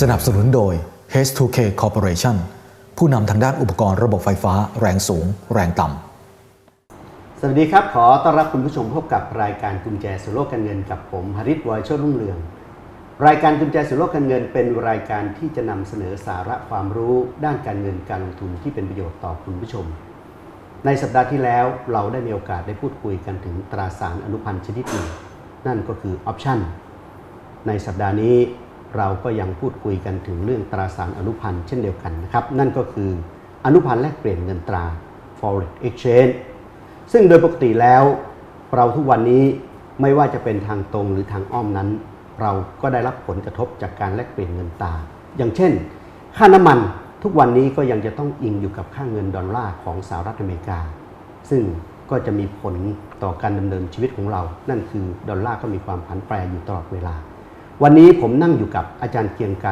สนับสนุนโดย H2K Corporation ผู้นำทางด้านอุปกรณ์ระบบไฟฟ้าแรงสูง แรงต่ำ สวัสดีครับ ขอต้อนรับคุณผู้ชมพบกับรายการกุญแจสู่โลกการเงินกับผมหริตวอยโชติรุ่งเรือง รายการกุญแจสู่โลกการเงินเป็นรายการที่จะนำเสนอสาระความรู้ด้านการเงินการลงทุนที่เป็นประโยชน์ต่อคุณผู้ชม ในสัปดาห์ที่แล้วเราได้มีโอกาสได้พูดคุยกันถึงตราสารอนุพันธ์ชนิดหนึ่งนั่นก็คือออปชั่นในสัปดาห์นี้ เราก็ยังพูดคุยกันถึงเรื่องตราสารอนุพันธ์เช่นเดียวกันนะครับ นั่นก็คืออนุพันธ์แลกเปลี่ยนเงินตรา forex exchange ซึ่งโดยปกติแล้ว เราทุกวันนี้ไม่ว่าจะเป็นทางตรงหรือทางอ้อมนั้น เราก็ได้รับผลกระทบจากการแลกเปลี่ยนเงินตราอย่างเช่น ค่าน้ำมันทุกวันนี้ก็ยังจะต้องอิงอยู่กับค่าเงินดอลลาร์ของสหรัฐอเมริกา ซึ่งก็จะมีผลต่อการดำเนินชีวิตของเรา นั่นคือดอลลาร์ก็มีความผันแปรอยู่ตลอดเวลา วันนี้ผมนั่งอยู่กับอาจารย์เกียงไกร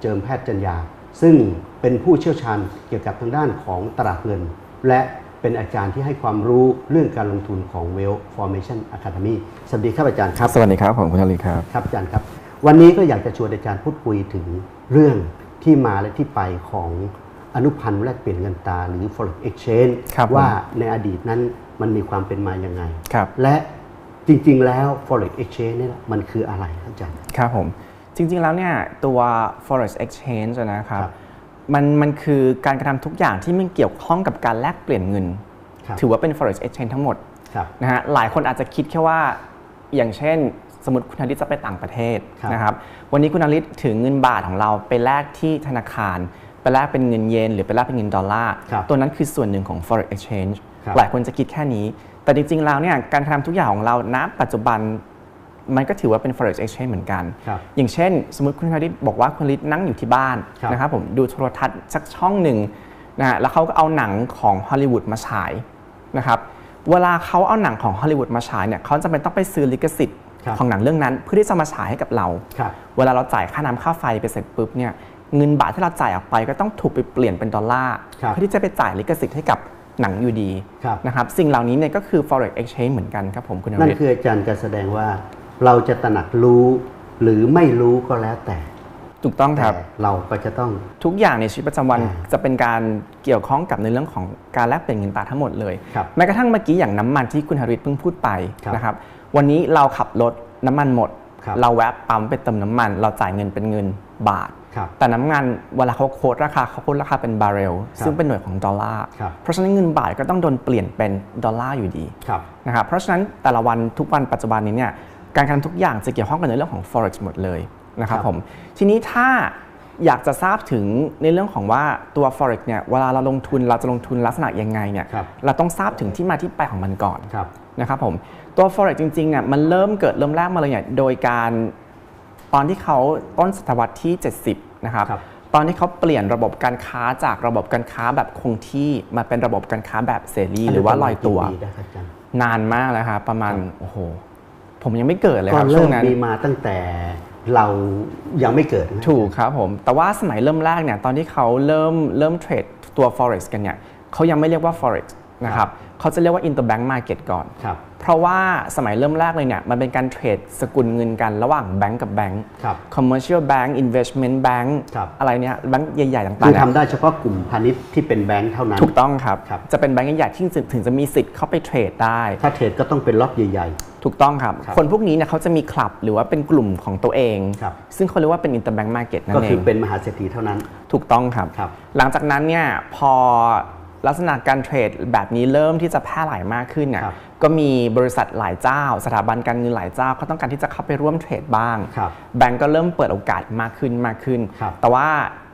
เจิมแพทย์จัญญา ซึ่งเป็นผู้เชี่ยวชาญเกี่ยวกับทางด้านของตลาดเงิน และเป็นอาจารย์ที่ให้ความรู้เรื่องการลงทุนของ Wealth Formation Academy สวัสดีครับอาจารย์ครับ สวัสดีครับผมคุณชลีครับ ครับอาจารย์ครับ วันนี้ก็อยากจะชวนอาจารย์พูดคุยถึงเรื่องที่มาและที่ไปของอนุพันธ์แลกเปลี่ยนเงินตราหรือ forex exchange ครับผมว่าในอดีตนั้นมันมีความเป็นมาอย่างไงครับและ จริง ๆ แล้ว forex exchange เนี่ยมันคืออะไรครับอาจารย์ ครับผม จริง ๆ แล้วเนี่ยตัว forex exchange อะนะครับครับ มันมันคือการกระทำทุกอย่างที่มันเกี่ยวข้องกับการแลกเปลี่ยนเงินครับถือว่าเป็น forex exchange ทั้งหมดครับนะฮะหลายคนอาจจะคิดแค่ว่าอย่างเช่น สมมติคุณอาริตจะไปต่างประเทศครับนะครับวันนี้คุณอาริตถือเงินบาทของเราไปแลกที่ธนาคารไปแลกเป็นเงินเยนหรือไปแลกเป็นเงินดอลลาร์ครับตัวนั้นคือส่วนหนึ่งของ forex exchange ครับหลายคนจะคิดแค่นี้ แต่จริงๆแล้วเนี่ยการกระทำทุกอย่างของเราณปัจจุบันมันก็ถือว่าเป็น forex exchange เหมือนกันครับอย่างเช่น สมมติคุณอาริตบอกว่าคุณอาริตนั่งอยู่ที่บ้านครับนะครับผมดูโทรทัศน์สักช่องหนึ่งนะฮะแล้วเขาก็เอาหนังของฮอลลีวูดมาฉายนะครับเวลาเขาเอาหนังของฮอลลีวูดมาฉายเนี่ยเขาจำเป็นต้องไปซื้อลิขสิทธิ์ครับของหนังเรื่องนั้นเพื่อที่จะมาฉายให้กับเราครับเวลาเราจ่ายค่าน้ำค่าไฟไปเสร็จปุ๊บเนี่ยเงินบาทที่เราจ่ายออกไปก็ต้องถูกไปเปลี่ยนเป็นดอลลาร์ครับเพื่อที่จะไปจ่ายลิขสิทธิ์ให้กับ หนังอยู่ดีครับนะครับสิ่งเหล่านี้เนี่ยก็คือ forex exchange เหมือนกันครับผมคุณนนั่นฤทธิ์คืออาจารย์การแสดงว่าเราจะตระหนักรู้หรือไม่รู้ก็แล้วแต่ ถูกต้องคแต่รับเราก็จะต้องทุกอย่างในชีวิตประจำวันอ่าจะเป็นการเกี่ยวข้องกับในเรื่องของการแลกเปลี่ยนเงินตราทั้งหมดเลยครับแม้กระทั่งเมื่อกี้อย่างน้ำมันที่คุณฮาริตเพิ่งพูดไปครับนะครับวันนี้เราขับรถน้ำมันหมดครับเราแวะปั๊มไปเติมน้ำมัน เราจ่ายเงินเป็นเงินบาทครับ แต่น้ำมันเวลาเขาโค้ดราคาเขาโค้ดราคาเป็นบาร์เรลครับซึ่งเป็นหน่วยของดอลลาร์ครับเพราะฉะนั้นเงินบาทก็ต้องโดนเปลี่ยนเป็นดอลลาร์อยู่ดีครับนะครับเพราะฉะนั้นแต่ละวันทุกวันปัจจุบันนี้เนี่ยการกระทำทุกอย่างจะเกี่ยวข้องกับในเรื่องของ forex หมดเลยนะครับครับผมทีนี้ถ้าอยากจะทราบถึงในเรื่องของว่าตัว forex เนี่ยเวลาเราลงทุนเราจะลงทุนลักษณะยังไงเนี่ยครับเราต้องทราบถึงที่มาที่ไปของมันก่อนครับนะครับผมตัว forex จริงๆเนี่ยมันเริ่มเกิดเริ่มแรกมาเลยเนี่ยโดยการ ตอนที่เขาต้นศตวรรษที่ 70 นะครับครับตอนที่เขาเปลี่ยนระบบการค้าจากระบบการค้าแบบคงที่มาเป็นระบบการค้าแบบเสรีหรือว่าลอยตัวนนี้ประมาณกี่ปีได้ครับอาจารย์นานมากแล้วครับประมาณโอ้โหผมยังไม่เกิดเลยก็ครับช่เริ่วมงนั้นมีมาตั้งแต่เรายังไม่เกิดนะถูกครับผมแต่ว่าสมัยเริ่มแรกเนี่ยตอนที่เขาเริ่มเริ่มเทรดตัว forex กันเนี่ยเขายังไม่เรียกว่า forex นะครับเขาจะเรียกว่า interbank market ก่อนครับ เพราะว่าสมัยเริ่มแรกเลยเนี่ยมันเป็นการเทรดสกุลเงินกันระหว่างแบงก์กับแบงก์ครับ commercial bank investment bank ครับอะไรเนี่ยแบงก์ใหญ่ๆ ต่างๆคือเนี่ยทำได้เฉพาะกลุ่มพาณิชย์ที่เป็นแบงค์เท่านั้น ถูกต้องครับครับ จะเป็นแบงก์ใหญ่ๆที่ถึงจะมีสิทธิ์เข้าไปเทรดได้ ถ้าเทรดก็ต้องเป็นล็อตใหญ่ถูกต้องครับครับ คนพวกนี้เนี่ยเขาจะมีคลับหรือว่าเป็นกลุ่มของตัวเองครับซึ่งเขาเรียกว่าเป็น interbank market นั่ๆก็นเอคืองเป็นมหาเศรษฐีเท่านั้น ถูกต้องครับครับหลังจากนั้นเนี่ยพอ ลักษณะการเทรดแบบนี้เริ่มที่จะแพร่หลายมากขึ้นเนี่ยครับก็มีบริษัทหลายเจ้า สถาบันการเงินหลายเจ้าเขาต้องการที่จะเข้าไปร่วมเทรดบ้างครับแบงก์ก็เริ่มเปิดโอกาสมากขึ้นมากขึ้นครับแต่ว่า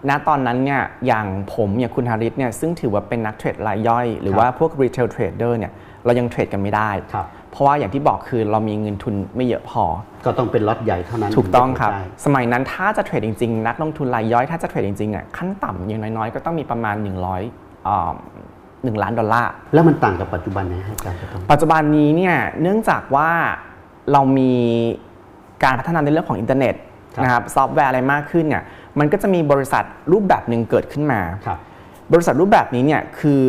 ณตอนนั้นเนี่ยอย่างผมอย่างคุณฮาริสเนี่ยซึ่งถือว่าเป็นนักเทรดรายย่อย หรือว่าพวก retail trader เนี่ยเรายังเทรดกันไม่ได้ครับเพราะว่าอย่างที่บอกคือเรามีเงินทุนไม่เยอะพอ ก็ต้องเป็นล็อตใหญ่เท่านั้น ถูกต้องครับถึจะเทดได้สมัยนั้นถ้าจะเทรดจริงๆ นักลงทุนรายย่อยถ้าจะเทรดจริงๆเนี่ยขั้นต่ำอย่างน้อยๆ ก็ต้องมีประมาณ 100อ่า หนึ่งล้านดอลลาร์ แล้วมันต่างกับปัจจุบันไหมให้อาจารย์จะต้องปัจจุบันนี้เนี่ยเนื่องจากว่าเรามีการพัฒนาในเรื่องของอินเทอร์เน็ตครับนะครับซอฟต์แวร์อะไรมากขึ้นเนี่ยมันก็จะมีบริษัทรูปแบบหนึ่งเกิดขึ้นมาครับบริษัทรูปแบบนี้เนี่ยคือ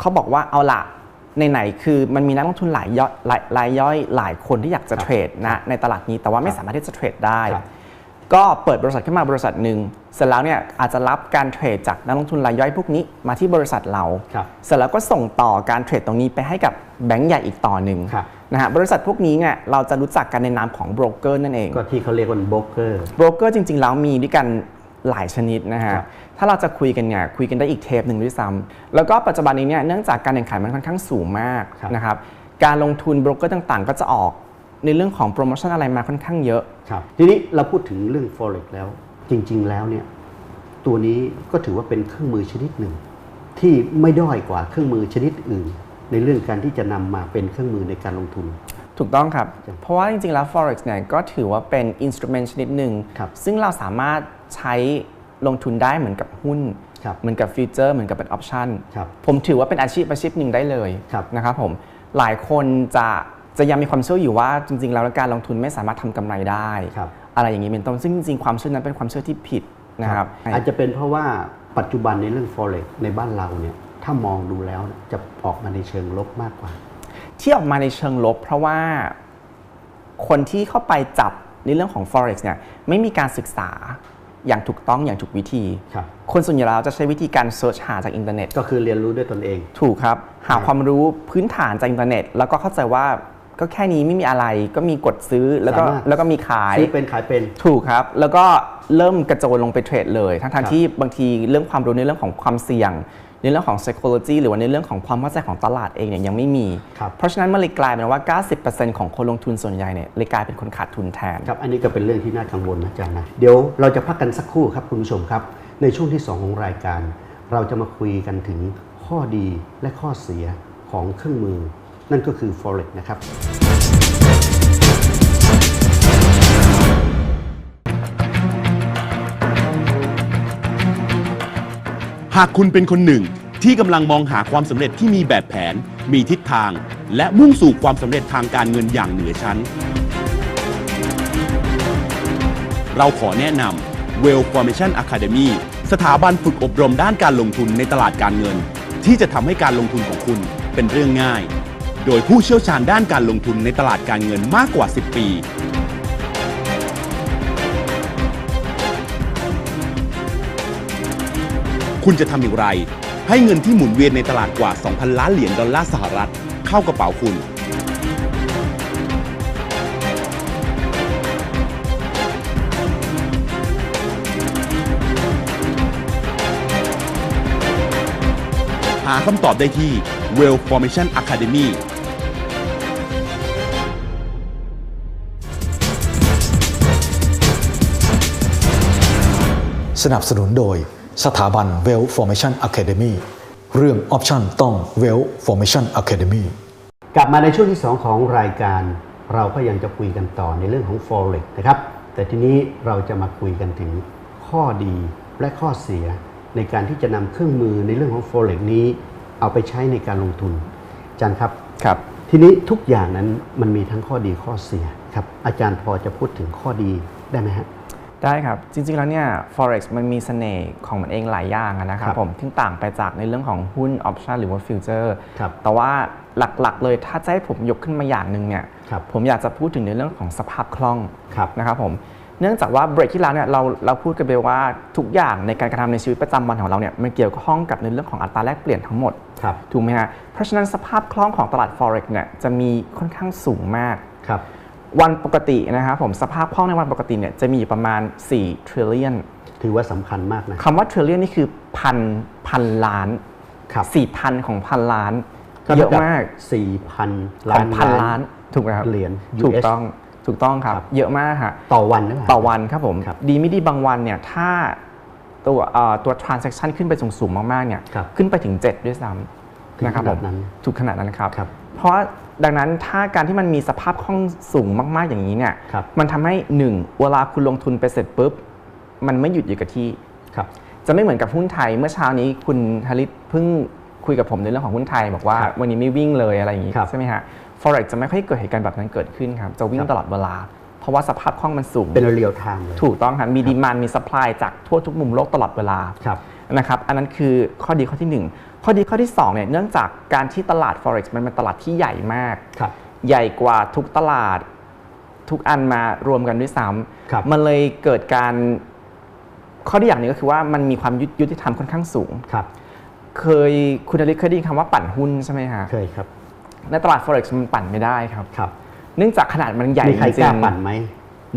เขาบอกว่าเอาละในไหนๆคือมันมีนักลงทุนหลายย่อยหลายรายย่อยหลายคนที่อยากจะครับเทรดนะในตลาดนี้แต่ว่าไม่ครับสามารถที่จะเทรดได้ครับก็เปิดบริษัทขึ้นมาบริษัทหนึ่ง เสร็จแล้วเนี่ยอาจจะรับการเทรดจากนักลงทุนรายย่อยพวกนี้มาที่บริษัทเราครับเสร็จแล้วก็ส่งต่อการเทรดตรงนี้ไปให้กับแบงก์ใหญ่อีกต่อหนึ่งครับนะฮะบริษัทพวกนี้เนี่ยเราจะรู้จักกันในนามของโบรกเกอร์นั่นเอง ก็ที่เขาเรียกว่าโบรกเกอร์โบรกเกอร์จริงๆแล้วมีด้วยกันหลายชนิดนะฮะครับถ้าเราจะคุยกันเนี่ยคุยกันได้อีกเทปหนึ่งด้วยซ้ำแล้วก็ปัจจุบันนี้เนี่ยเนื่องจากการแข่งขันมันค่อนข้างสูงมากครับนะครับ การลงทุนโบรกเกอร์ต่างๆ ก็จะออกในเรื่องของโปรโมชั่นอะไรมาค่อนข้างเยอะครับทีนี้เราพูดถึงเรื่อง forex แล้ว จริง ๆ แล้วเนี่ยตัวนี้ก็ถือว่าเป็นเครื่องมือชนิดหนึ่ง ที่ไม่ด้อยกว่าเครื่องมือชนิดอื่น ในเรื่องการที่จะนำมาเป็นเครื่องมือในการลงทุน ถูกต้องครับครับ เพราะว่าจริง ๆ แล้ว forex เนี่ยก็ถือว่าเป็น instrument ชนิดหนึ่งครับซึ่งเราสามารถใช้ลงทุนได้เหมือนกับหุ้นครับเหมือนกับฟิวเจอร์เหมือนกับเป็น option ครับผมถือว่าเป็นอาชีพอาชีพหนึ่งได้เลยครับนะครับผมหลายคนจะจะยังมีความเชื่ออยู่ว่าจริง ๆ แล้วการลงทุนไม่สามารถทำกำไรได้ครับ อะไรอย่างนี้เป็นต้นซึ่งจริงๆความเชื่อนั้นเป็นความเชื่อที่ผิดนะครับ อาจจะเป็นเพราะว่าปัจจุบันในเรื่อง forex ในบ้านเราเนี่ยถ้ามองดูแล้วจะออกมาในเชิงลบมากกว่า ที่ออกมาในเชิงลบ เพราะว่าคนที่เข้าไปจับในเรื่องของ forex เนี่ยไม่มีการศึกษาอย่างถูกต้องอย่างถูกวิธีครับคนส่วนใหญ่แล้วจะใช้วิธีการเซิร์ชหาจากอินเทอร์เน็ต ก็คือเรียนรู้ด้วยตนเอง ถูกครับ หาความรู้พื้นฐานจากอินเทอร์เน็ต แล้วก็เข้าใจว่า ก็แค่นี้ไม่มีอะไรก็มีกดซื้อแล้วก็สามารถ แล้วก็มีขาย ซื้อเป็นขายเป็น ถูกครับ แล้วก็เริ่มกระโจนลงไปเทรดเลย ทั้งครัทบที่บางทีเรื่องความรู้ในเรื่องของความเสี่ยง ในเรื่องของ psychology หรือว่าในเรื่องของความเข้าใจของตลาดเองเนี่ยยังไม่มี ครับ เพราะฉะนั้นมันเลยกลายเป็นว่า 90%ของคนลงทุนส่วนใหญ่เนี่ยเลยกลายเป็นคนขาดทุนแทน ครับ อันนี้ก็เป็นเรื่องที่น่ากังวลนะอาจารย์นะ เดี๋ยวเราจะพักกันสักครู่ครับคุณผู้ชมครับ ในช่วงที่ 2 ของรายการ เราจะมาคุยกันถึงข้อดีและข้อเสียของเครื่องมือ นั่นก็คือ forex นะครับหากคุณเป็นคนหนึ่งที่กำลังมองหาความสำเร็จที่มีแบบแผน มีทิศทาง และมุ่งสู่ความสำเร็จทางการเงินอย่างเหนือชั้น เราขอแนะนำ Well Formation Academy สถาบันฝึกอบรมด้านการลงทุนในตลาดการเงิน ที่จะทำให้การลงทุนของคุณเป็นเรื่องง่าย โดยผู้เชี่ยวชาญด้านการลงทุนในตลาดการเงินมากกว่า 10 ปี คุณจะทำอย่างไร ให้เงินที่หมุนเวียนในตลาดกว่า 2,000 ล้านเหรียญดอลลาร์สหรัฐ เข้ากระเป๋าคุณ หาคำตอบได้ที่ Well Formation Academy สนับสนุนโดยสถาบัน Well Formation Academy เรื่อง Option ต้อง Well Formation Academy กลับมาในช่วงที่ 2 ของรายการ เราก็ยังจะคุยกันต่อในเรื่องของ forex นะครับ แต่ทีนี้เราจะมาคุยกันถึงข้อดีและข้อเสียในการที่จะนำเครื่องมือในเรื่องของ forex นี้ เอาไปใช้ในการลงทุนอาจารย์ครับครับ ทีนี้ทุกอย่างนั้นมันมีทั้งข้อดีข้อเสียครับอาจารย์พอจะพูดถึงข้อดีได้ไหมฮะ ได้ครับ จริงๆ แล้วเนี่ย forex มันมีเสน่ห์ของมันเองหลายอย่างอะนะครัครับบผมที่ต่างไปจากในเรื่องของหุ้น option หรือว่า future ครับแต่ว่าหลักๆ เลยถ้าจะให้ผมยกขึ้นมาอย่างหนึ่งเนี่ยครับผมอยากจะพูดถึงในเรื่องของสภาพคล่องครับนะครับผมเนื่องจากว่าเบรกที่แล้วเนี่ยเราเราพูดกันไปว่าทุกอย่างในการกระทำในชีวิตประจำวันของเราเนี่ยมันเกี่ยวข้องกับในเรื่องของอัตราแลกเปลี่ยนทั้งหมดครับถูกไหมฮะเพราะฉะนั้นสภาพคล่องของตลาด forex เนี่ยจะมีค่อนข้างสูงมากครับ วันปกตินะครับผมสภาพคล่องในวันปกติเนี่ยจะมีอยู่ประมาณ 4 trillion ถือว่าสำคัญมากนะคำว่า trillion นี่คือพันพันล้านครับสี่พันของพันล้านก็เยอะมาก4,000ขล้าอนงพันล้านถูกไหมครับเหรียญถูก US ต้องถูกต้องครับครับ เยอะมากฮะต่อวันหรือเปล่าต่อวันครับผมครับดีไม่ดีบางวันเนี่ยถ้าตัวเอ่อตัว transaction ขึ้นไปสูงๆมากๆเนี่ยครับขึ้นไปถึง 7 ด้วยซ้ถึงำนะครับผมขนาดนั้นถูกขนาดนั้นครับครับเพราะ ดังนั้นถ้าการที่มันมีสภาพคล่องสูงมาก ๆอย่างนี้เนี่ยครับมันทำให้หนึ่งเวลาคุณลงทุนไปเสร็จปุ๊บมันไม่หยุดอยู่กับที่ครับจะไม่เหมือนกับหุ้นไทยเมื่อเช้านี้คุณฮาริสเพิ่งคุยกับผมในเรื่องของหุ้นไทย บอกว่าครับวันนี้ไม่วิ่งเลยอะไรอย่างนี้ครับใช่ไหมฮะ forex จะไม่ค่อยเกิดเหตุการณ์แบบนั้นเกิดขึ้นครับจะวิ่งตลอดเวลา เพราะว่าสภาพคล่องมันสูง เป็นเรียลไทม์เลย ถูกต้องครับ มีดีมานมีสป라이จากทั่วทุกมุมโลกตลอดเวลาครับนะครับ อันนั้นคือข้อดีข้อทีหนึ่1 ข้อดีข้อที่2เนี่ย เนื่องจากการที่ตลาด forex มันเป็นตลาดที่ใหญ่มากครับใหญ่กว่าทุกตลาดทุกอันมารวมกันด้วยซ้ครับำมันเลยเกิดการข้อดีอย่างหนึงก็คือว่ามันมีความยุยุติธรรมค่อนข้างสูงครับเคยคุณนฤทธิ์เคยได้ยินคำว่าปั่นหุ้นใช่ไหมฮะเคยครับในตลาด forex มันปั่นไม่ได้ครับครับ เนื่องจากขนาดมันใหญ่มีใครจกริล้างปั่นไหม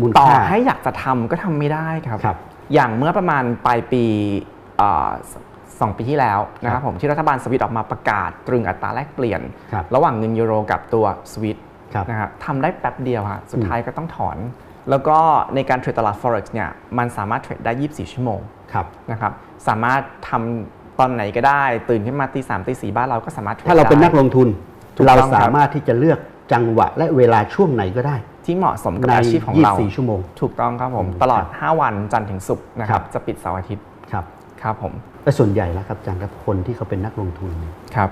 มูลต่อค่าให้อยากจะทำก็ทำไม่ได้ครับครับอย่างเมื่อประมาณปลายปีเอ่อสสองปีที่แล้วนะครับผมที่รัฐบาลสวิตออกมาประกาศตรึงอัตราแลกเปลี่ยนครับระหว่างเงินยูโรกับตัวสวิตครับนะครับทำได้แป๊บเดียวฮะสุดท้ายก็ต้องถอน แล้วก็ในการเทรดตลาด forex เนี่ยมันสามารถเทรดได้ 24 ชั่วโมงครับนะครับสามารถทำตอนไหนก็ได้ ตื่นขึ้นมาตีสามตีสี่บ้านเราก็สามารถทดถ้าเราเป็นได้นักลงทุนถูกเราต้องครับสามารถที่จะเลือก จังหวะและเวลาช่วงไหนก็ได้ ที่เหมาะสมกับในอาชีพของเรา24ชั่วโมง ถูกต้องครับผมอืมตลอด 5 วันจันทร์ถึงศุกร์นะคครัรับบจะปิดเสาร์อาทิตย์ครับครับผมและส่วนใหญ่แล้วครับอาจารย์ครับคนที่เขาเป็นนักลงทุนเนี่ยครับ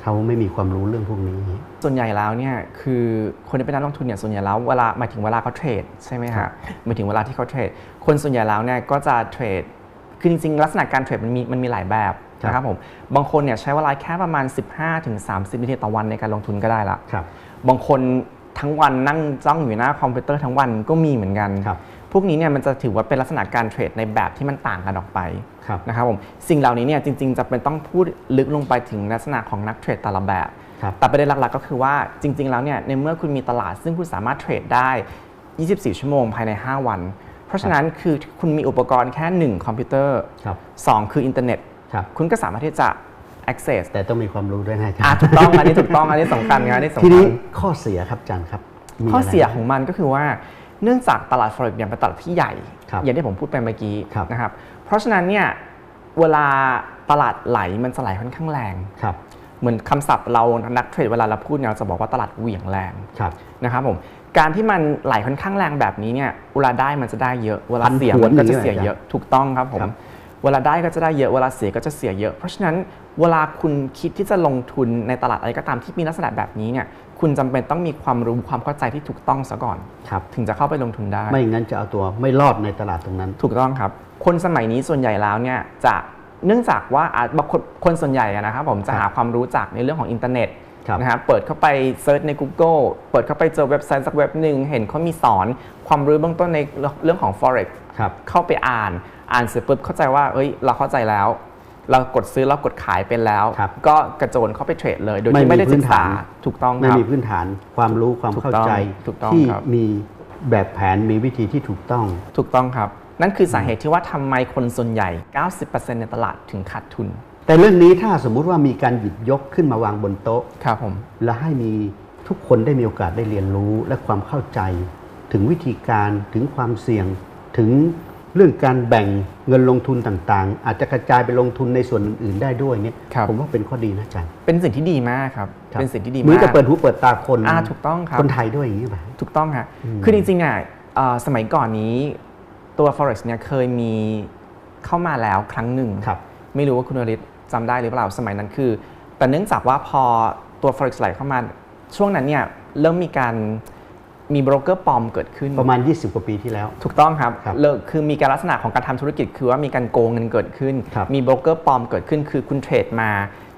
เขาไม่มีความรู้เรื่องพวกนี้ ส่วนใหญ่แล้วเนี่ยคือคนที่เป็นนักลงทุนเนี่ยส่วนใหญ่แล้วเวลาหมายถึงเวลาเขาเทรดใช่ไหมครัฮะบหมายถึงเวลาที่เขาเทรด คนส่วนใหญ่แล้วเนี่ยก็จะเทรดคือจริงๆลักษณะการเทรดมันมีมันมีหลายแบบนะครับผมบางคนเนี่ยใช้เวลาแค่ประมาณ 15-30 นาทีต่อวันในการลงทุนก็ได้ละครั บบางคนทั้งวันนั่งจ้องอยู่หน้าคอมพิวเตอร์ทั้งวันก็มีเหมือนกันครับพวกนี้เนี่ยมันจะถือว่าเป็นลักษณะการเทรดในแบบที่มันต่างกันออกไปครับนะครับผมสิ่งเหล่านี้เนี่ยจริง ๆ จะเป็นต้องพูดลึกลงไปถึงลักษณะของนักเทรดแต่ละแบบครับแต่ประเด็นหลักๆก็คือว่าจริง ๆ แล้วเนี่ยในเมื่อคุณมีตลาดซึ่งคุณสามารถเทรดได้ 24 ชั่วโมงภายใน 5 วัน เพราะฉะนั้นคือคุณมีอุปกรณ์แค่ 1 คอมพิวเตอร์ครับ2คืออินเทอร์เน็ตครับคุณก็สามารถที่จะ access แต่ต้องมีความรู้ด้วยนะอาจารอะย์ถูกต้องอันนี้ถูกต้องอันนี้สำคัญนะอันนี้สำทีคันี้ญข้อเสียครับอาจารย์ครับมีข้อเสียะไรของมันก็คือว่าเนื่องจากตลาด forex เนี่ยเป็นตลาดที่ใหญ่ครับอย่างที่ผมพูดไปเมื่อกี้ครับนะครับเพราะฉะนั้นเนี่ยเวลาตลาดไหลมันจะไหลค่อนข้างแรงครับเหมือนคำศัพท์เรานักเทรดเวลาเราพูดเนี่ยเราจะบอกว่าตลาดเหวี่ยงแรงครับนะครับผมการที่มันไหลค่อนข้างแรงแบบนี้เนี่ยเวลาได้มันจะได้เยอะเวลาเสียผันผวนมันก็จะอย่างนี้เสียเหรอเยอะถูกต้องครับผมครับ เวลาได้ก็จะได้เยอะ เวลาเสียก็จะเสียเยอะ เพราะฉะนั้นเวลาคุณคิดที่จะลงทุนในตลาดอะไรก็ตามที่มีลักษณะแบบนี้เนี่ยคุณจำเป็นต้องมีความรู้ความเข้าใจที่ถูกต้องซะก่อนครับถึงจะเข้าไปลงทุนได้ ไม่งั้นจะเอาตัวไม่รอดในตลาดตรงนั้น ถูกต้องครับ คนสมัยนี้ส่วนใหญ่แล้วเนี่ยจะเนื่องจากว่าอาจบางคนคนส่วนใหญ่อะนะครับผมจะครับหาความรู้จากในเรื่องของอินเทอร์เน็ตครับนะครับเปิดเข้าไปเซิร์ชใน Google เปิดเข้าไปเจอเว็บไซต์สักเว็บหนึ่งเห็นเขามีสอนความรู้เบื้องต้นในเรื่องของ forex ครับเข้าไปอ่าน อ่านเสร็จปุ๊บเข้าใจว่าเอ้ยเราเข้าใจแล้ว เรากดซื้อเรากดขายเป็นแล้ว ครับก็กระโจนเข้าไปเทรดเลย โดยไม่ที่มีไม่ได้ศึกษาพื้นฐาน ถูกต้องไม่ครับ มีพื้นฐานความรู้ความถูกเข้าต้องใจถูกต้องที่ครับ มีแบบแผนมีวิธีที่ถูกต้อง ถูกต้องครับ นั่นคือสาเหตุที่ว่าทำไมคนส่วนใหญ่ 90%ในตลาดถึงขาดทุนแต่เรื่องนี้ถ้าสมมุติว่ามีการหยิบยกขึ้นมาวางบนโต๊ะ ครับผม และให้มีทุกคนได้มีโอกาสได้เรียนรู้และความเข้าใจ ถึงวิธีการถึงความเสี่ยงถึง เรื่องการแบ่งเงินลงทุนต่างๆ อาจจะกระจายไปลงทุนในส่วนอื่นๆได้ด้วยเนี่ยครับผมว่าเป็นข้อดีนะอาจารย์เป็นสิ่งที่ดีมากครับครับเป็นสิ่งที่ดีเหมือนมากับกเปิดหูเปิดตาคนอ่าถูกต้องครับคนไทยด้วยอย่างนี้ป่ะถูกต้องฮะอืมคือจริงๆอะเอ่อสมัยก่อนนี้ตัว forex เนี่ยเคยมีเข้ามาแล้วครั้งหนึ่งครับไม่รู้ว่าคุณวริศจำได้หรือเปล่าสมัยนั้นคือ แต่เนื่องจากว่าพอตัว forex ไหลเข้ามาช่วงนั้นเนี่ยเริ่มมีการ มีโบรกเกอร์ปลอมเกิดขึ้นประมาณ 20 กว่าปีที่แล้ว ถูกต้องครับครับเลิกคือมีการลักษณะของการทำธุรกิจ คือว่ามีการโกงเงินเกิดขึ้นครับมีโบรกเกอร์ปลอมเกิดขึ้น คือคุณเทรดมา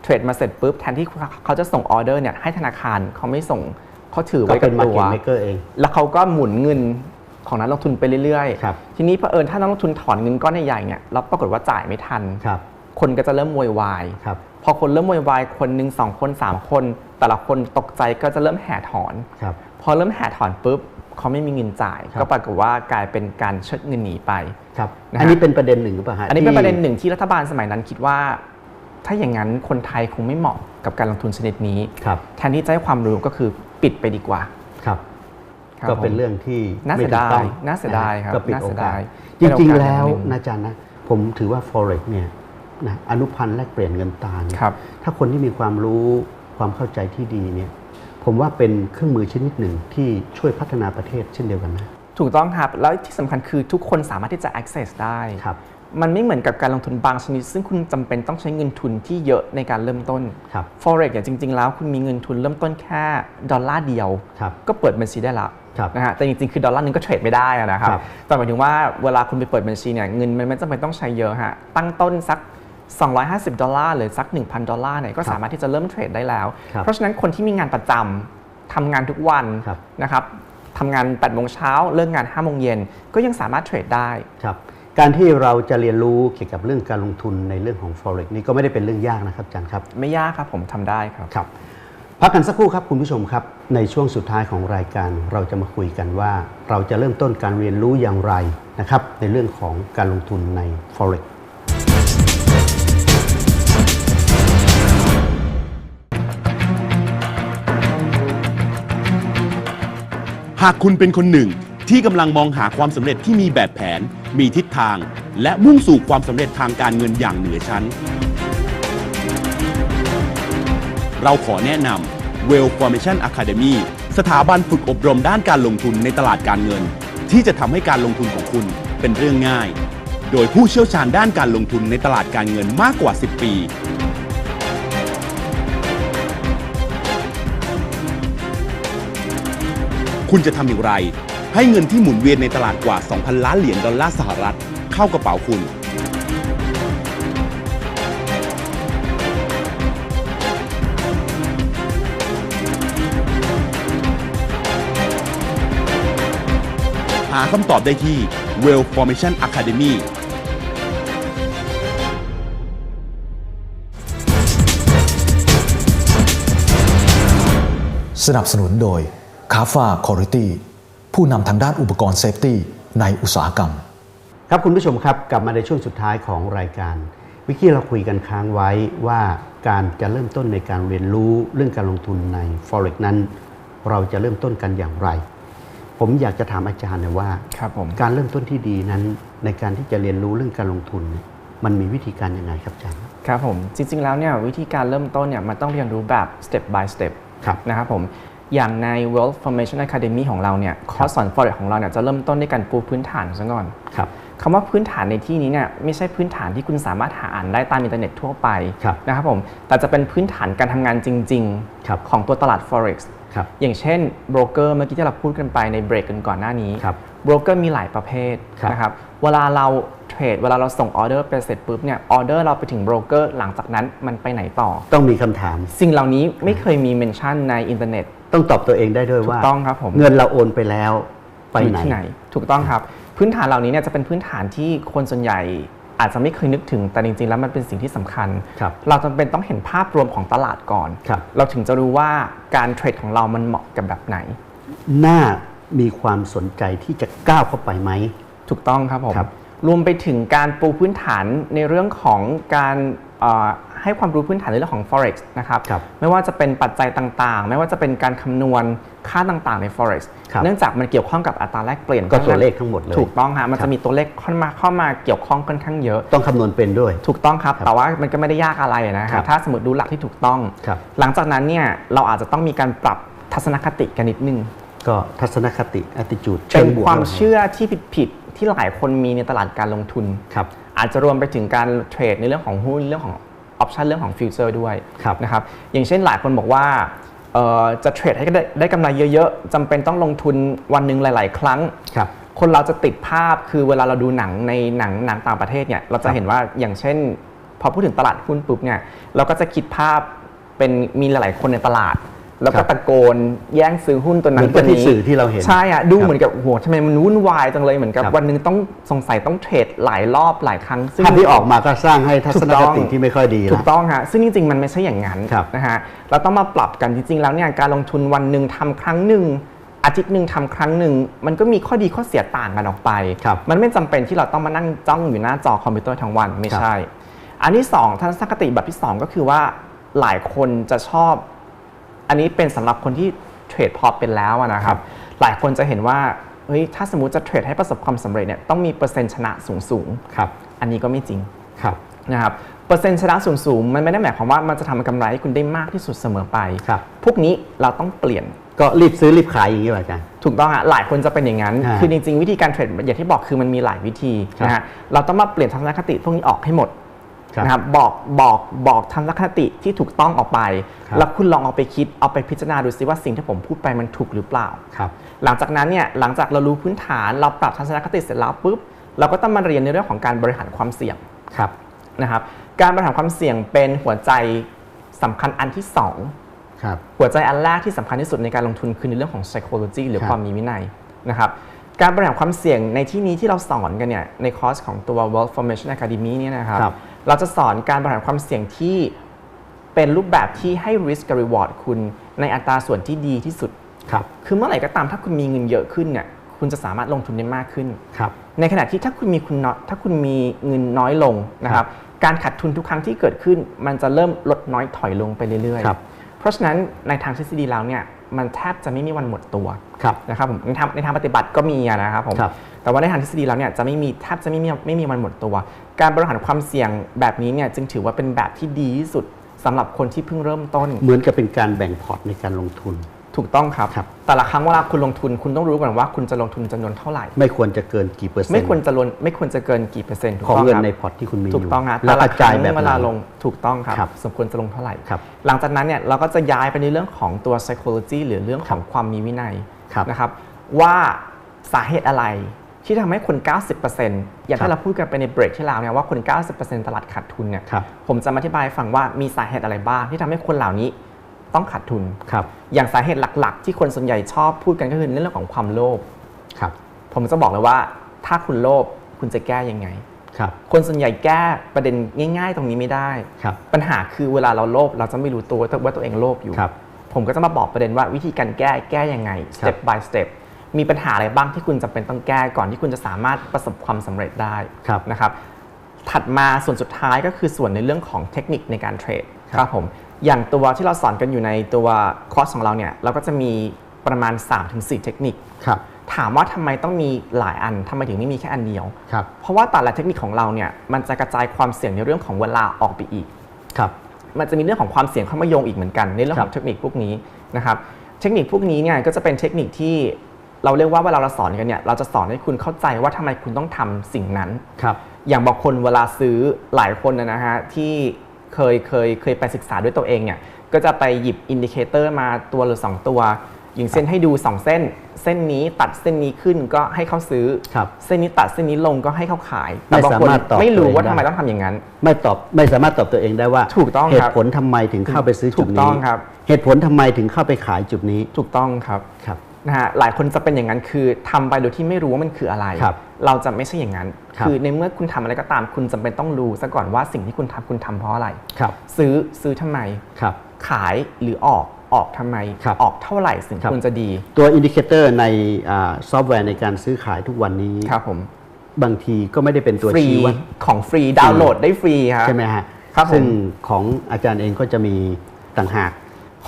เทรดมาเสร็จปุ๊บแทนที่เขาจะส่งออเดอร์เนี่ยให้ธนาคารเขาไม่ส่งเขาถือก็ไว้กัเป็บนมาตัเก็วตเมเกอร์เองแล้วเขาก็หมุนเงินของนักลงทุนไปเรื่อยครับทีนี้เผอิญถ้านักลงทุนถอนเงินก้อนใหญ่ๆเนี่ยแล้วปรากฏว่าจ่ายไม่ทันครับคนก็จะเริ่มโวยวายครับพอคนเริ่มโวยวายคนหนึ่งสองคนสามคน แต่ละคนตกใจก็จะเริ่มแห่ถอนครับ พอเริ่มแห่ถอนปุ๊บเขาไม่มีเงินจ่ายครับก็ปรากฏว่ากลายเป็นการเชิดเงินหนีไปครับนะฮะอันนี้เป็นประเด็นหนึ่งหรือเปล่าฮะอันนี้เป็นที่ประเด็นหนึ่งที่รัฐบาลสมัยนั้นคิดว่า ถ้าอย่างนั้นคนไทยคงไม่เหมาะกับการลงทุนชนิดนี้ครับแทนที่จะให้ความรู้ก็คือปิดไปดีกว่าครับครับก็เป็นผมเรื่องที่น่าเสียไม่ถูกต้องดายน่าเสียดายครับก็ปิดน่าโอเสียกาดาสยจเป็นโอกาสริงๆแล้วอย่างหนึ่งนะอาจารย์นะผมถือว่า forex เนี่ยนะอนุพันธ์แลกเปลี่ยนเงินตราเนี่ยครับถ้าคนที่มีความรู้ความเข้าใจที่ดีเนี่ย ผมว่าเป็นเครื่องมือชนิดหนึ่งที่ช่วยพัฒนาประเทศเช่นเดียวกันนะ ถูกต้องครับ แล้วที่สำคัญคือทุกคนสามารถที่จะ access ได้ครับมันไม่เหมือนกับการลงทุนบางชนิด ซึ่งคุณจำเป็นต้องใช้เงินทุนที่เยอะในการเริ่มต้นครับ forex เนี่ยจริง ๆ แล้วคุณมีเงินทุนเริ่มต้นแค่ดอลลาร์เดียวครับก็เปิดบัญชีได้ละครับนะฮะแต่จริงๆ คือดอลลาร์หนึงก็เทรดไม่ได้อะนะครับครับแต่หมายถึงว่าเวลาคุณไปเปิดบัญชีเนี่ยเงินมันไม่จำเป็นต้องใช้เยอะฮะตั้งต้นสัก 250 ดอลลาร์หรือสัก 1,000 ดอลลาร์เนี่ยก็ครับสามารถที่จะเริ่มเทรดได้แล้วครับเพราะฉะนั้นคนที่มีงานประจำทำงานทุกวันครับนะครับทำงาน8โมงเช้าเลิกงาน5โมงเย็นก็ยังสามารถเทรดได้ครับการที่เราจะเรียนรู้เกี่ยวกับเรื่องการลงทุนในเรื่องของ forex นี่ก็ไม่ได้เป็นเรื่องยากนะครับอาจารย์ครับ ไม่ยากครับผมทำได้ครับครับ พักกันสักครู่ครับคุณผู้ชมครับ ในช่วงสุดท้ายของรายการเราจะมาคุยกันว่า เราจะเริ่มต้นการเรียนรู้อย่างไรนะครับในเรื่องของการลงทุนใน forex หากคุณเป็นคนหนึ่งที่กำลังมองหาความสำเร็จที่มีแบบแผน มีทิศทาง และมุ่งสู่ความสำเร็จทางการเงินอย่างเหนือชั้น เราขอแนะนำ Well Formation Academy สถาบันฝึกอบรมด้านการลงทุนในตลาดการเงิน ที่จะทำให้การลงทุนของคุณเป็นเรื่องง่าย โดยผู้เชี่ยวชาญด้านการลงทุนในตลาดการเงินมากกว่า 10 ปี คุณจะทำอย่างไร ให้เงินที่หมุนเวียนในตลาดกว่า 2,000 ล้านเหรียญดอลลาร์สหรัฐ เข้ากระเป๋าคุณ หาคำตอบได้ที่ Well Formation Academy สนับสนุนโดย c a f a Quality ผู้นำทางด้านอุปกรณ์เซฟตี้ในอุตสาหกรรม ครับคุณผู้ชมครับกลับมาในช่วงสุดท้ายของรายการ วิกี้เราคุยกันค้างไว้ว่าการจะเริ่มต้นในการเรียนรู้เรื่องการลงทุนใน forex นั้น เราจะเริ่มต้นกันอย่างไร ผมอยากจะถามอาจารย์นะว่าครับผมการเริ่มต้นที่ดีนั้น ในการที่จะเรียนรู้เรื่องการลงทุนเนี่ยมันมีวิธีการยังไงครับอาจารย์ครับผมจริงๆแล้วเนี่ยวิธีการเริ่มต้นเนี่ยมันต้องเรียนรู้แบบ step by step ครับนะครับผม อย่างใน Wealth Formation Academy ของเราเนี่ยคอร์สสอน forex ของเราเนี่ยจะเริ่มต้นด้วยการปูพื้นฐานซะก่อนครับคำว่าพื้นฐานในที่นี้เนี่ยไม่ใช่พื้นฐานที่คุณสามารถหาอ่านได้ตามอินเทอร์เน็ตทั่วไปครับนะครับผมแต่จะเป็นพื้นฐานการทำงานจริงครับของตัวตลาด forex ครับอย่างเช่นโบรกเกอร์เมื่อกี้ที่เราพูดกันไปในเบรกกันก่อนหน้านี้ครับโบรกเกอร์มีหลายประเภทครับนะครับเวลาเราเทรดเวลาเราส่งออเดอร์ไปเสร็จปุ๊บเนี่ยออเดอร์เราไปถึงโบรกเกอร์หลังจากนั้นมันไปไหนต่อ ต้องมีคำถาม สิ่งเหล่านี้ไม่เคยมีเมนชั่นในอินเทอร์เน็ต ต้องตอบตัวเองได้ด้วยว่าถูกต้องครับผมเงินเราโอนไปแล้วไปอยู่ไหนที่ไหน ถูกต้องครับ พื้นฐานเหล่านี้เนี่ยจะเป็นพื้นฐานที่คนส่วนใหญ่อาจจะไม่เคยนึกถึง แต่จริงๆ แล้วมันเป็นสิ่งที่สำคัญครับเราจำเป็นต้องเห็นภาพรวมของตลาดก่อนครับเราถึงจะรู้ว่าการเทรดของเรามันเหมาะกับแบบไหน น่ามีความสนใจที่จะก้าวเข้าไปไหม ถูกต้องครับผมครับรวมไปถึงการปูพื้นฐานในเรื่องของการเอ่อ ให้ความรู้พื้นฐานในเรื่องของ forex นะครับครับไม่ว่าจะเป็นปัจจัยต่างๆ ไม่ว่าจะเป็นการคำนวณค่าต่างๆใน forex ครับเนื่องจากมันเกี่ยวข้องกับอัตราแลกเปลี่ยนก็ตัวเลขทั้งหมดเลยถูกต้องฮะมันครัจะบมีตัวเลขเข้ามาเข้ามาเกี่ยวข้องค่อนข้างเยอะ ต้องคำนวณเป็นด้วย ถูกต้องครับครับแต่ว่ามันก็ไม่ได้ยากอะไรนะคครัรับบถ้าสมมติดูหลักที่ถูกต้องครับหลังจากนั้นเนี่ยเราอาจจะต้องมีการปรับทัศนคติกันนิดนึงก็ทัศนคติ attitude เป็เชินงบวกความหน่ยเชื่อที่ผิดๆที่หลายคนมีในตลาดการลงทุนครับอาจจะรวมไปถึงการเทรดในเรื่องของหุ้นเรื่องของออ ปชันเรื่องของฟิวเจอร์ด้วยครับนะครับอย่างเช่นหลายคนบอกว่าเอ่อจะเทรดให้ได้ได้กำไรเยอะๆจำเป็นต้องลงทุนวันหนึ่งหลาย ๆ ครั้งครับคนเราจะติดภาพคือเวลาเราดูหนังในหนังหนังต่างประเทศเนี่ยเราคจะรับเห็นว่าอย่างเช่น พอพูดถึงตลาดหุ้นปุ๊บเนี่ยเราก็จะคิดภาพเป็นมีหลาย ๆ คนในตลาด แล้วครัก็บตะโกนแย่งซื้อหุ้นตัวเหนั้มือนนตักับวที่นี้สื่อที่เราเห็นใช่อะดูครับเหมือนกับโอ้โหทำไมมันวุ่นวายจังเลยเหมือนกับครับ วันหนึงต้องสงสัยต้องเทรดหลายรอบหลายครั้งซึ่ง ภาพที่ออกมาก็สร้างให้ทัศนคติถูกต้องที่ไม่ค่อยดีถูกละ ต้องฮะซึ่งจริงๆ มันไม่ใช่อย่างนั้นครับนะฮะเราต้องมาปรับกันจริงๆ แล้วเนี่ยการลงทุนวันหนึ่งทำครั้งหนึ่งอาทิตย์หนึ่งทำครั้งหนึ่งมันก็มีข้อดีข้อเสียต่างกันออกไป ครับมันไม่จำเป็นที่เราต้องมานั่งจ้องอยู่หน้าจอคอมพิวเตอร์ทั้งวันไม่ใช่ อันที่สองทัศนคติแบบที่สองก็คือว่าหลายคนจะชอบ อันนี้เป็นสำหรับคนที่เทรดพอเป็นแล้วอะนะครับ หลายคนจะเห็นว่าเฮ้ยถ้าสมมติจะเทรดให้ประสบความสำเร็จเนี่ยต้องมีเปอร์เซ็นต์ชนะสูงสูงๆครับอันนี้ก็ไม่จริงครับนะครับเปอร์เซ็นต์ชนะสูงสูงๆมันไม่ได้หมายความว่ามันจะทำกำไรให้คุณได้มากที่สุดเสมอไปครับพวกนี้เราต้องเปลี่ยนก็รีบซื้อรีบขายอย่างนี้ป่ะอาจารย์ถูกต้องฮะหลายคนจะเป็นอย่างนั้นฮะคือจริงๆ วิธีการเทรดอย่างที่บอกคือมันมีหลายวิธีครับนะฮะเราต้องมาเปลี่ยนทัศนคติพวกนี้ออกให้หมดครับ นะครับบอกบอกบอกทัศนคติที่ถูกต้องออกไปครับแล้วคุณลองเอาไปคิดเอาไปพิจารณาดูซิว่าสิ่งที่ผมพูดไปมันถูกหรือเปล่าครับหลังจากนั้นเนี่ยหลังจากเรารู้พื้นฐานเราปรับทัศนคติเสร็จแล้วปุ๊บเราก็ต้องมาเรียนในเรื่องของการบริหารความเสี่ยงครับนะครับ การบริหารความเสี่ยงเป็นหัวใจสำคัญอันที่สองครับหัวใจอันแรกที่สำคัญที่สุดในการลงทุนคือในเรื่องของ psychology หรือครับความมีวินัยนะครับการบริหารความเสี่ยงในที่นี้ที่เราสอนกันเนี่ยในคอร์สของตัว Wealth Formation Academy เนี่ยนะครับครับ เราจะสอนการบริหารความเสี่ยงที่เป็นรูปแบบที่ให้ risk กับ reward คุณในอัตราส่วนที่ดีที่สุดครับคือเมื่อไหร่ก็ตามถ้าคุณมีเงินเยอะขึ้นเนี่ยคุณจะสามารถลงทุนได้มากขึ้นครับในขณะที่ถ้าคุณมีคุณน้อยถ้าคุณมีเงินน้อยลงนะครับการขาดทุนทุกครั้งที่เกิดขึ้น มันจะเริ่มลดน้อยถอยลงไปเรื่อยครับๆเพราะฉะนั้นในทางทฤษฎีแล้วเนี่ย มันแทบจะไม่มีวันหมดตัวครับนะครับผมในทางในทางปฏิบัติก็มีอะนะครับผมครับแต่ว่าในทางทฤษฎีแล้วเนี่ยจะไม่มีแทบจะไม่มีไม่มีวันหมดตัว การบริหารความเสี่ยงแบบนี้เนี่ยจึงถือว่าเป็นแบบที่ดีที่สุดสำหรับคนที่เพิ่งเริ่มต้น เหมือนกับเป็นการแบ่งพอร์ตในการลงทุน ถูกต้องครับครับ แต่ละครั้งเวลาคุณลงทุนคุณต้องรู้ก่อนว่าคุณจะลงทุนจำนวนเท่าไหร่ ไม่ควรจะเกินกี่เปอร์เซ็นต์ ไม่ควรจะลนไม่ควรจะเกินกี่เปอร์เซ็นต์ถูกของต้องเงินครับในพอร์ตที่คุณมีถูกต้องยู่ครับแล้วกระจายแบบเวไหนลาลงถูกต้องครับครับ สมควรจะลงเท่าไหร่ครับหลังจากนั้นเนี่ยเราก็จะย้ายไปในเรื่องของตัว psychology หรือเรื่องของความมีวินัยครับนะครับว่าสาเหตุอะไรที่ทำให้คน 90%อย่างครัที่บเราพูดกันไปในเบรกที่แล้วเนี่ยว่าคน 90%ตลาดขาดทุนเนี่ยครับผมจะมาอธิบายให้ฟังว่ามีสาเหตุอะไรบ้างที่ทำให้คนเหล่านี้ ต้องขาดทุนครับอย่างสาเหตุหลักๆ ที่คนส่วนใหญ่ชอบพูดกันก็คือในเรื่องของความโลภครับผมจะบอกเลยว่า ถ้าคุณโลภคุณจะแก้ยังไงครับคนส่วนใหญ่แก้ประเด็นง่าย ๆ ตรงนี้ไม่ได้ครับปัญหาคือเวลาเราโลภเราจะไม่รู้ตัวว่าตัวเองโลภอยู่ครับผมก็จะมาบอกประเด็นว่าวิธีการแก้แก้ยังไงครับ step by step มีปัญหาอะไรบ้างที่คุณจำเป็นต้องแก้ก่อนที่คุณจะสามารถประสบความสำเร็จได้ครับนะครับ ถัดมาส่วนสุดท้ายก็คือส่วนในเรื่องของเทคนิคในการเทรดครับครับผม อย่างตัวที่เราสอนกันอยู่ในตัวคอร์สของเราเนี่ยเราก็จะมีประมาณ 3-4 เทคนิคครับถามว่าทำไมต้องมีหลายอันทำไมถึงไม่มีแค่อันเดียวครับเพราะว่าแต่ละเทคนิคของเราเนี่ยมันจะกระจายความเสี่ยงในเรื่องของเวลาออกไปอีกครับมันจะมีเรื่องของความเสี่ยงเข้ามาโยงอีกเหมือนกัน ในเรื่องขอครังบเทคนิคพวกนี้นะครับ เทคนิคพวกนี้เนี่ยก็จะเป็นเทคนิคที่เราเรียกว่าเวลาเราสอนกันเนี่ยเราจะสอนให้คุณเข้าใจว่าทำไมคุณต้องทำสิ่งนั้นครับอย่างบางคนเวลาซื้อหลายคนนะนะฮะที่ เคยเคยเคยไปศึกษาด้วยตัวเองเนี่ยก็จะไปหยิบอินดิเคเตอร์มาตัวหรือ 2 ตัวอย่างเส้นให้ดู 2 เส้น เส้นนี้ตัดเส้นนี้ขึ้นก็ให้เขาซื้อครับเส้นนี้ตัดเส้นนี้ลงก็ให้เขาขายไม่แต่บางคนสามารถตอบไม่รู้ว่าตัวเองทำไมได้ต้องทำอย่างนั้น ไม่ตอบไม่สามารถตอบตัวเองได้ว่าถูกต้องเหครัตุบผลทำไมถึงเข้าไปซื้อจุดถูกต้นี้องครับ เหตุผลทำไมถึงเข้าไปขายจุดนี้ถูกต้องครับครับ นะฮะหลายคนจะเป็นอย่างนั้นคือทำไปโดยที่ไม่รู้ว่ามันคืออะไรครับเราจะไม่ใช่อย่างนั้นครับอในเมื่อคุณทำอะไรก็ตามคุณจำเป็นต้องรู้ซะก่อนว่าสิ่งที่คุณทำคุณทำเพราะอะไรครับซื้อซื้อทำไมครับ ขายหรือออกออกทำไมครับออกเท่าไหร่สิ่งครับคุณจะดี ตัวอินดิเคเตอร์ในอ่าซอฟต์แวร์ในการซื้อขายทุกวันนี้ครับผมบางทีก็ไม่ได้เป็นตัวฟรีชี้วัดของฟรีดาวน์โหลดได้ฟรีครับใช่ไหมฮะครับผมซึ่งของอาจารย์เองก็จะมีต่างหาก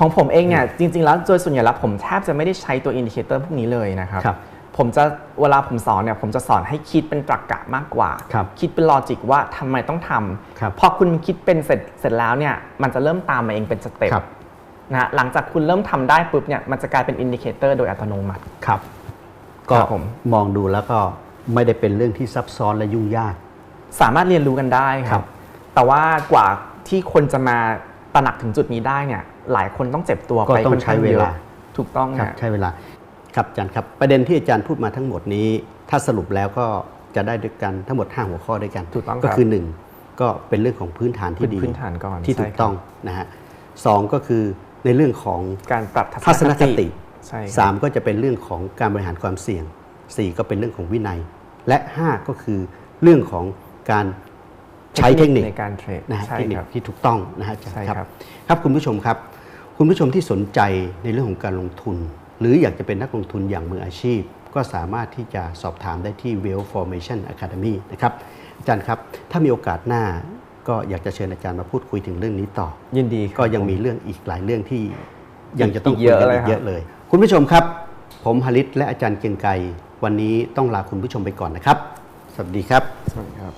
ของผมเองเนี่ยจริง ๆ แล้วโดยส่วนใหญ่แล้วผมแทบจะไม่ได้ใช้ตัวอินดิเคเตอร์พวกนี้เลยนะครับครับผมจะเวลาผมสอนเนี่ยผมจะสอนให้คิดเป็นตรรกะมากกว่าครับคิดเป็นลอจิกว่าทำไมต้องทำครับพอคุณคิดเป็นเสร็จเสร็จแล้วเนี่ยมันจะเริ่มตามมาเองเป็นสเต็ปครับนะฮะหลังจากคุณเริ่มทำได้ปุ๊บเนี่ยมันจะกลายเป็นอินดิเคเตอร์โดยอัตโนมัติครับก็ครับผมมองดูแล้วก็ไม่ได้เป็นเรื่องที่ซับซ้อนและยุ่งยาก สามารถเรียนรู้กันได้คครัรับบแต่ว่ากว่าที่คนจะมาตระหนักถึงจุดนี้ได้เนี่ย หลายคนต้องเจ็บตัวก็ไปต้องค่อนข้างใช้เวเยลาอะถูกต้องครับฮะใช้เวลาครับอาจารย์ครับ ประเด็นที่อาจารย์พูดมาทั้งหมดนี้ ถ้าสรุปแล้วก็จะได้ด้วยกันทั้งหมด 5 หัวข้อด้วยกันถูกต้องครับก็คือ 1 ก็เป็นเรื่องของพื้นฐานที่ดีพื้นฐานก่อนที่ใช่ถูกครับต้องนะฮะสองก็คือในเรื่องของการปรับทัศนคติใช่ครับสามก็จะเป็นเรื่องของการบริหารความเสี่ยงสี่ก็เป็นเรื่องของวินัย และห้าก็คือเรื่องของการใช้เทคนิคในการเทรดนะฮะใช่เทคนิคครับที่ถูกต้องนะฮะอาจารย์ใช่ครับครับครับคุณผู้ชมครับ คุณผู้ชมที่สนใจในเรื่องของการลงทุน หรืออยากจะเป็นนักลงทุนอย่างมืออาชีพ ก็สามารถที่จะสอบถามได้ที่ Well Formation Academy นะครับอาจารย์ครับ ถ้ามีโอกาสหน้าก็อยากจะเชิญอาจารย์มาพูดคุยถึงเรื่องนี้ต่อ ยินดีครับก็ยังผมีเรื่องอีกหลายเรื่องที่ยังจะต้องอีกคุยเยอะกันเลยอีกครับเยอะเลย คุณผู้ชมครับ ผมฮาริตและอาจารย์เกรียงไกรวันนี้ต้องลาคุณผู้ชมไปก่อนนะครับ สวัสดีครับ สวัสดีครับ